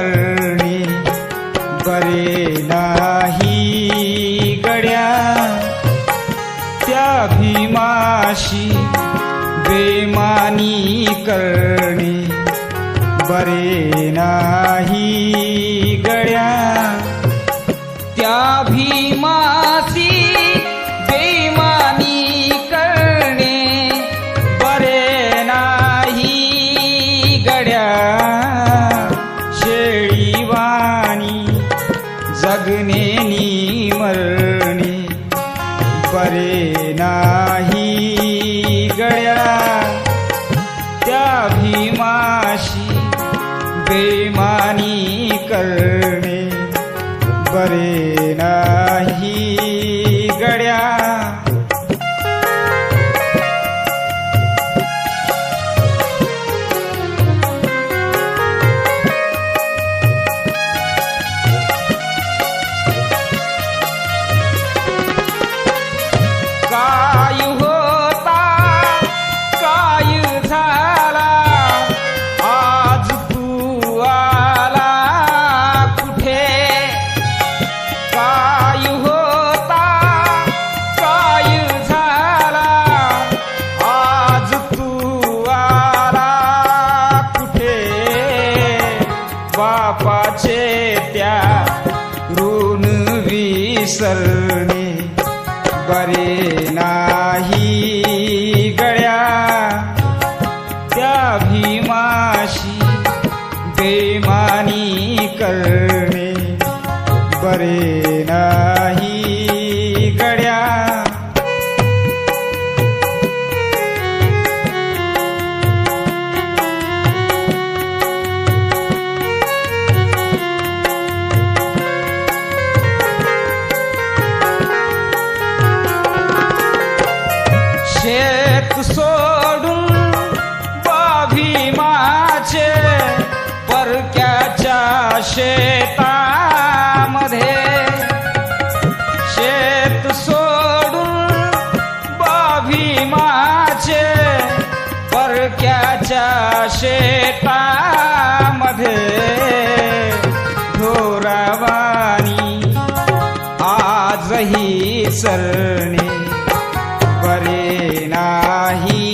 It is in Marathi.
करणी बरे नाही गड्या. त्या भीमाशी बेमानी करणी बरे नाही गड्या. त्या भीमा लागणे नी मरणे नाही गळ्या त्या भीमाशी बेमानी करणे बरे भीमाशी बेमानी करणे बरे नाही गड्या. शेत सो परक्याच्या शेतामध्ये ढोरावानी आजही सरणे बरे नाही.